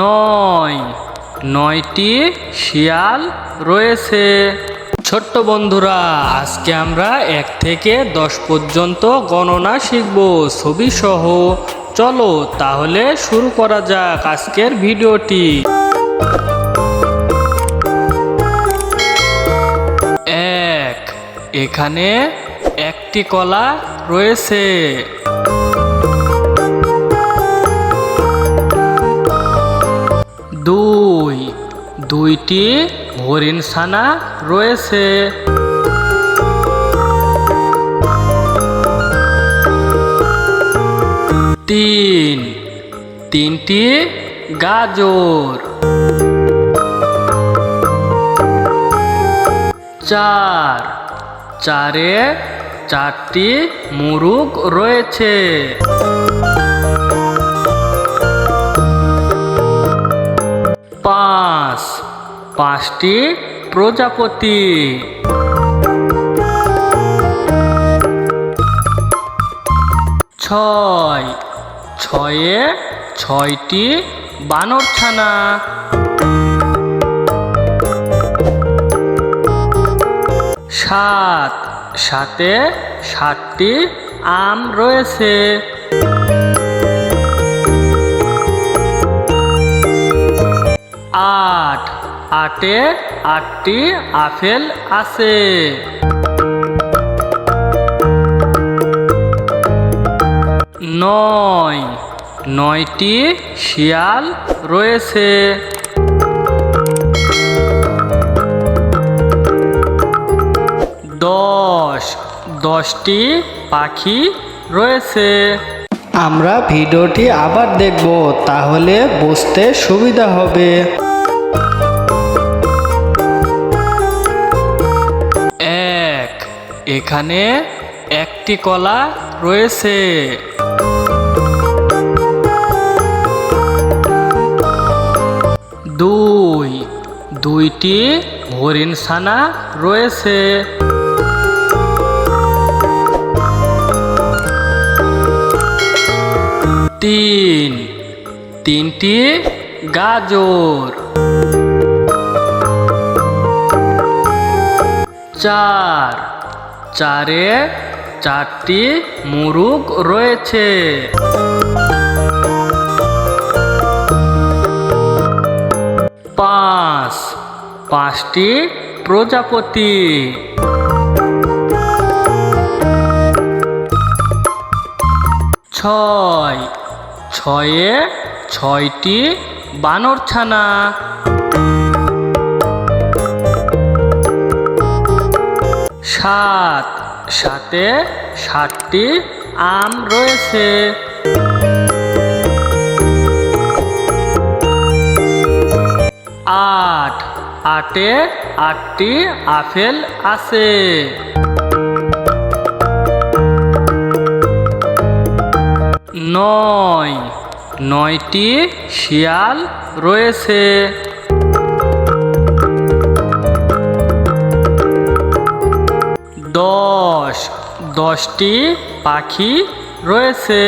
নয়। নয়টি শিয়াল রয়েছে। ছোট্ট বন্ধুরা, আজকে আমরা এক থেকে দশ পর্যন্ত গণনা শিখব ছবি সহ। চলো তাহলে শুরু করা যাক আজকের ভিডিওটি। এক, এখানে একটি কলা রয়েছে। দুই। দুইটি হরিণ ছানা রয়েছে। তিন। তিনটি গাজর। চার। চারে চারটি মুরুগ রয়েছে। পাঁচটি প্রজাপতি। ছয়। ছয়ে ছয়টি বানরছানা সাত। সাতে সাতটি আম রয়েছে। আটে আটটি আপেল আছে। নয়। নয়টি শিয়াল রয়েছে। দশ। দশটি পাখি রয়েছে। আমরা ভিডিওটি আবার দেখব, তাহলে বুঝতে সুবিধা হবে। এখানে একটি কলা রয়েছে। দুই দুইটি হরিণ ছানা রয়েছে। তিন তিনটি গাজর। চার চারে চারটি মুরুগ রয়েছে। পাঁচ। পাঁচটি প্রজাপতি। ছয়। ছয়ে ছয়টি বানরছানা। সাত। সাতে সাতটি আম রয়েছে। আট। আটে আটটি আপেল আছে। নয়। নয়টি শিয়াল রয়েছে। দশটি পাখি রয়েছে।